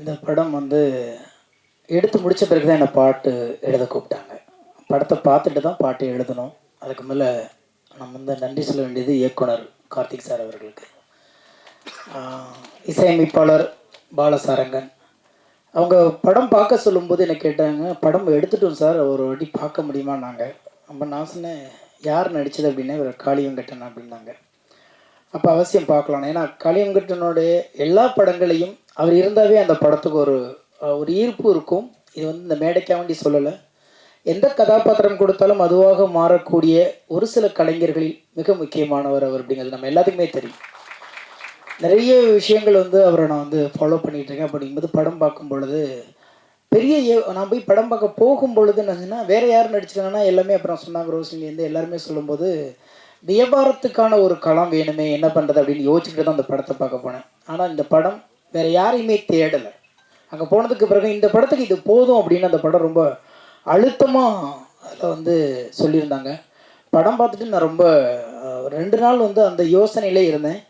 இந்த படம் வந்து எடுத்து முடித்த பிறகு தான் என்னை பாட்டு எழுத கூப்பிட்டாங்க. படத்தை பார்த்துட்டு தான் பாட்டு எழுதணும். அதுக்கு மேலே நம்ம வந்து நன்றி சொல்ல வேண்டியது இயக்குனர் கார்த்திக் சார் அவர்களுக்கு. இசையமைப்பாளர் பாலசாரங்கன். அவங்க படம் பார்க்க சொல்லும்போது என்னை கேட்டாங்க படம் எடுத்துட்டோம் சார் ஒரு வாட்டி பார்க்க முடியுமா நாங்கள் அப்போ நான் சொன்னேன் யார் நடித்தது அப்படின்னா இவர் காளியம் கட்டணம் அப்படின்னாங்க. அப்போ அவசியம் பார்க்கலாம். ஏன்னா கலியங்கட்டனுடைய எல்லா படங்களையும் அவர் இருந்தாவே அந்த படத்துக்கு ஒரு ஒரு ஈர்ப்பு இருக்கும். இது வந்து இந்த மேடைக்காக வேண்டி சொல்லலை. எந்த கதாபாத்திரம் கொடுத்தாலும் அதுவாக மாறக்கூடிய ஒரு சில கலைஞர்களில் மிக முக்கியமானவர் அவர் அப்படிங்கிறது நம்ம எல்லாத்துக்குமே தெரியும். நிறைய விஷயங்கள் வந்து அவரை நான் வந்து ஃபாலோ பண்ணிகிட்ருக்கேன் அப்படிங்கும்போது படம் பார்க்கும் பொழுது பெரிய நான் போய் படம் பார்க்க போகும் பொழுது என்னச்சுன்னா வேறு யார் நடிச்சிருக்காங்கன்னா எல்லாமே அப்புறம் சொன்னாங்க. ரோஷினிலேருந்து எல்லாருமே சொல்லும்போது வியாபாரத்துக்கான ஒரு களம் வேணுமே என்ன பண்ணுறது அப்படின்னு யோசிச்சுட்டு தான் அந்த படத்தை பார்க்க போனேன். ஆனால் இந்த படம் வேறு யாரையுமே தேடலை. அங்கே போனதுக்கு பிறகு இந்த படத்துக்கு இது போதும் அப்படின்னு அந்த படம் ரொம்ப அழுத்தமாக அதில் வந்து சொல்லியிருந்தாங்க. படம் பார்த்துட்டு நான் ரொம்ப ரெண்டு நாள் வந்து அந்த யோசனையிலே இருந்தேன்.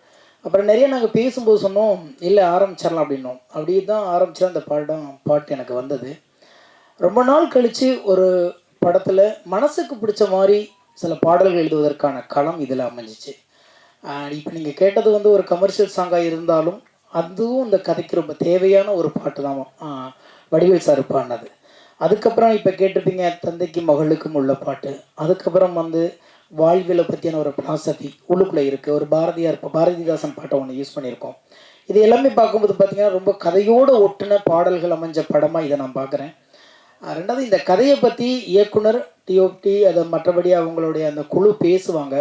அப்புறம் நிறைய நாங்கள் பேசும்போது சொன்னோம் இல்லை ஆரம்பிச்சிடலாம் அப்படின்னோம். அப்படியே தான் ஆரம்பிச்சா அந்த படம் பாட்டு எனக்கு வந்தது. ரொம்ப நாள் கழித்து ஒரு படத்தில் மனசுக்கு பிடிச்ச மாதிரி சில பாடல்கள் எழுதுவதற்கான களம் இதில் அமைஞ்சிச்சு. இப்போ நீங்கள் கேட்டது வந்து ஒரு கமர்ஷியல் சாங்காக இருந்தாலும் அதுவும் இந்த கதைக்கு ரொம்ப தேவையான ஒரு பாட்டு தான். வடிவேல் சார் பாடினது. அதுக்கப்புறம் இப்போ கேட்டிருப்பீங்க தந்தைக்கு மகளுக்கும் உள்ள பாட்டு. அதுக்கப்புறம் வந்து வாழ்வியலை பற்றியான ஒரு ஃபிலாசபி உள்ளுக்குள்ளே இருக்குது ஒரு பாரதியார் இப்போ பாரதிதாசன் பாட்டை ஒன்று யூஸ் பண்ணியிருக்கோம். இது எல்லாமே பார்க்கும்போது பார்த்தீங்கன்னா ரொம்ப கதையோடு ஒட்டுன பாடல்கள் அமைஞ்ச படமாக இதை நான் பார்க்குறேன். ரெண்டாவது இந்த கதையை பற்றி இயக்குனர் டிஓபி அதை மற்றபடி அவங்களுடைய அந்த குழு பேசுவாங்க.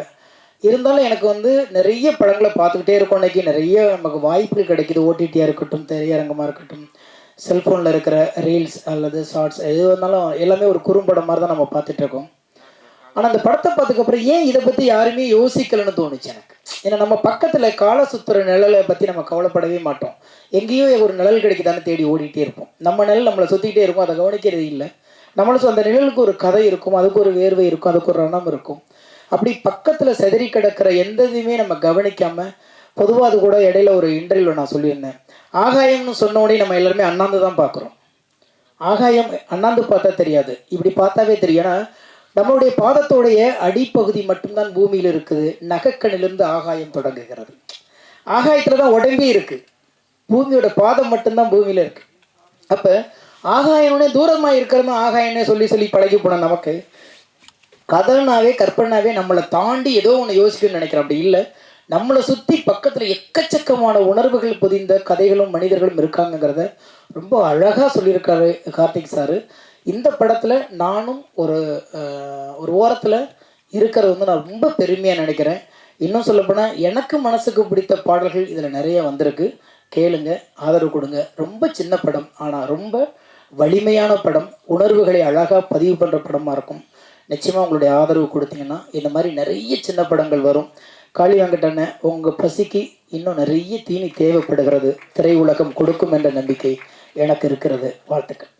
இருந்தாலும் எனக்கு வந்து நிறைய படங்களை பார்த்துக்கிட்டே இருக்கோம் அன்றைக்கி நிறைய நமக்கு வாய்ப்புகள் கிடைக்குது. ஓடிடியாக இருக்கட்டும் திரையரங்கமாக இருக்கட்டும் செல்ஃபோனில் இருக்கிற ரீல்ஸ் அல்லது ஷார்ட்ஸ் எது வந்தாலும் எல்லாமே ஒரு குறும்படம் மாதிரி தான் நம்ம பார்த்துட்ருக்கோம் ஆனால் அந்த படத்தை பார்த்ததுக்கப்புறம் ஏன் இதை பற்றி யாருமே யோசிக்கலைன்னு தோணுச்சு எனக்கு? ஏன்னா நம்ம பக்கத்தில் கால சுத்துற நிழலை பற்றி நம்ம கவலைப்படவே மாட்டோம். எங்கேயோ ஒரு நிழல் கிடைக்குதான்னு தேடி ஓடிட்டே இருப்போம். நம்ம நிழல் நம்மளை சுற்றிக்கிட்டே இருக்கும் அதை கவனிக்கிறது இல்லை. நம்மளுக்கு அந்த நிழலுக்கு ஒரு கதை இருக்கும் அதுக்கு ஒரு வேர்வை இருக்கும் அதுக்கு ஒரு ரணம் இருக்கும். அப்படி பக்கத்தில் செதறி கிடக்கிற எந்த இதுவுமே நம்ம கவனிக்காமல் பொதுவாக அது கூட இடையில ஒரு இன்டர்வியூவில் நான் சொல்லியிருந்தேன். ஆகாயம்னு சொன்ன உடனே நம்ம எல்லாருமே அண்ணாந்து தான் பார்க்குறோம். ஆகாயம் அண்ணாந்து பார்த்தா தெரியாது. இப்படி பார்த்தாவே தெரியும். ஏன்னா நம்மளுடைய பாதத்தோடைய அடிப்பகுதி மட்டும்தான் பூமியில் இருக்குது. நகக்கணிலிருந்து ஆகாயம் தொடங்குகிறது. ஆகாயத்தில் தான் உடம்பே இருக்கு. பூமியோட பாதம் மட்டும்தான் பூமியில் இருக்கு. அப்போ ஆகாயம்னே தூரமாக இருக்கிறது ஆகாயனே சொல்லி சொல்லி பழகி போன நமக்கு. கதனாவே கற்பனாவே நம்மளை தாண்டி ஏதோ ஒன்று யோசிக்கணும்னு நினைக்கிறோம் அப்படி இல்லை. நம்மளை சுற்றி பக்கத்தில் எக்கச்சக்கமான உணர்வுகள் புதிந்த கதைகளும் மனிதர்களும் இருக்காங்கங்கிறத ரொம்ப அழகாக சொல்லியிருக்காரு கார்த்திக் சார். இந்த படத்தில் நானும் ஒரு ஒரு ஓரத்தில் இருக்கிறது வந்து நான் ரொம்ப பெருமையாக நினைக்கிறேன். இன்னும் சொல்லப்போனால் எனக்கு மனசுக்கு பிடித்த பாடல்கள் இதில் நிறைய வந்திருக்கு. கேளுங்க ஆதரவு கொடுங்க. ரொம்ப சின்ன படம் ஆனால் ரொம்ப வலிமையான படம். உணர்வுகளை அழகாக பதிவு பண்ணுற படமாக இருக்கும். நிச்சயமாக உங்களுடைய ஆதரவு கொடுத்தீங்கன்னா இந்த மாதிரி நிறைய சின்ன படங்கள் வரும். காளி வெங்கடண்ண உங்கள் பசிக்கு இன்னும் நிறைய தீனி தேவைப்படுகிறது. திரை உலகம் கொடுக்கும் என்ற நம்பிக்கை எனக்கு இருக்கிறது. வாழ்த்துக்கள்.